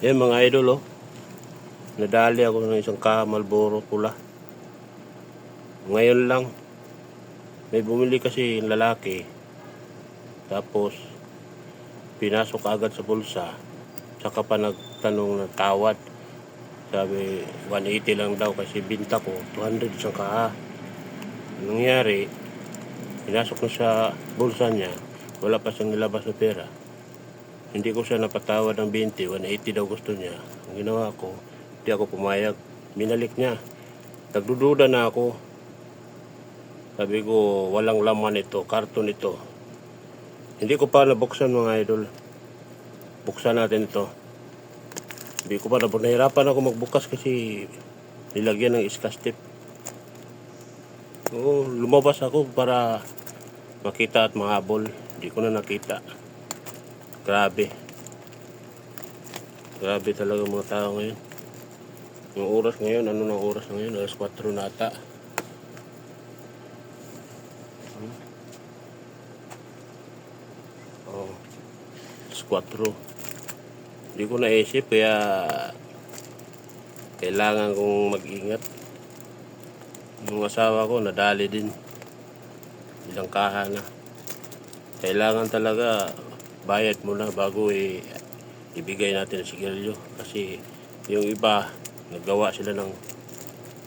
Yan mga idol oh. Nadali ako ng isang kamalboro pula. Ngayon lang. May bumili kasi yung lalaki. Tapos pinasok agad sa bulsa. Tsaka pa nagtanong ng tawad. Sabi 180 lang daw kasi binta ko 200 isang kaha. Anong nangyari? Pinasok na sa bulsa niya. Wala pa siyang nilabas na pera. Hindi ko siya napatawad ng 20, 180 daw gusto niya. Ang ginawa ko, hindi ako pumayag. Minalik niya. Nagdududa na ako. Sabi ko, walang laman ito, karton ito. Hindi ko pa nabuksan mga idol. Buksan natin ito. Hindi ko pa. Nahirapan ako magbukas kasi nilagyan ng iskas tip. Oo, lumabas ako para makita at mahabol. Hindi ko na nakita. Grabe. Grabe talaga mga tao ngayon. Yung oras ngayon, ano na oras ngayon? Alas 4 na ata. Hmm? Oh. Alas 4. Hindi ko naisip kaya kailangan kong mag-ingat. Yung asawa ko nadali din. Ilang kaha na. Kailangan talaga bayad muna bago i ibigay natin ang sigarilyo. Kasi yung iba, naggawa sila ng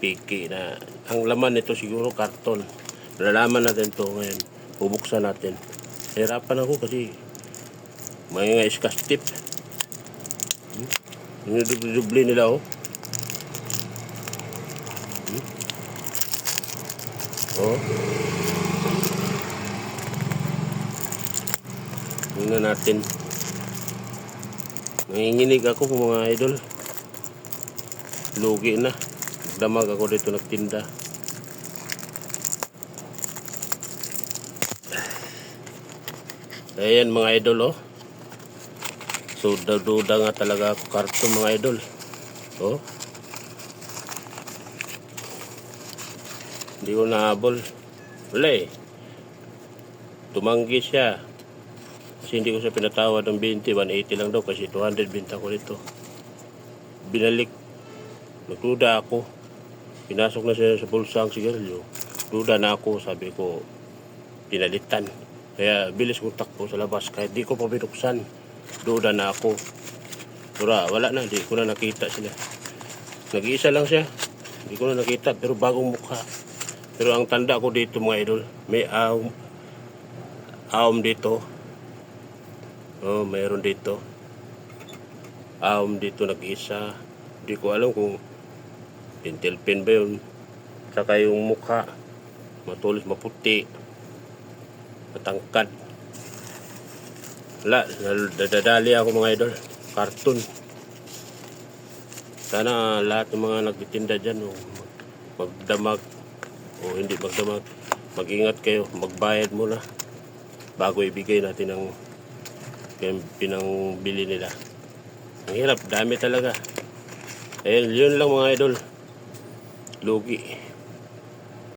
piki na ang laman nito siguro karton. Nalalaman natin to ngayon. Bubuksan natin. Hirapan ako kasi may nga iskas tip. Hmm? Yung dubli nila oh. Hmm? Oh. Tingnan natin. Nanginginig ako mga idol. Lugi na. Damag ako dito nagtinda. Ayan mga idol oh. So duda nga talaga ako karton mga idol. Oh. Hindi ko nahabol. Wala eh. Tumanggi siya. Kasi hindi ko siya pinatawad ng 20, 180 lang daw kasi 200 binta ko nito. Binalik. Nagduda ako. Pinasok na siya sa bulsa ang sigarilyo. Duda na ako, sabi ko, pinalitan. Kaya bilis kong takbo sa labas kahit di ko pa binuksan. Duda na ako. Tura, wala na, di ko na nakita sila. Nag-iisa lang siya. Hindi ko na nakita, pero bagong mukha. Pero ang tanda ko dito mga idol, may aum, aum dito. Oh, mayroon dito. Aum dito nag-isa. Hindi ko alam kung pintel pin ba yun. Saka yung mukha, matulis, maputi, matangkad. Wala, nadadali ako mga idol. Cartoon. Sana lahat ng mga nagtitinda dyan, oh, magdamag o hindi magdamag. Mag-ingat kayo, magbayad muna bago ibigay natin ang yung pinangbili nila. Ang hirap, dami talaga. Ayun, yun lang mga idol. Lugi.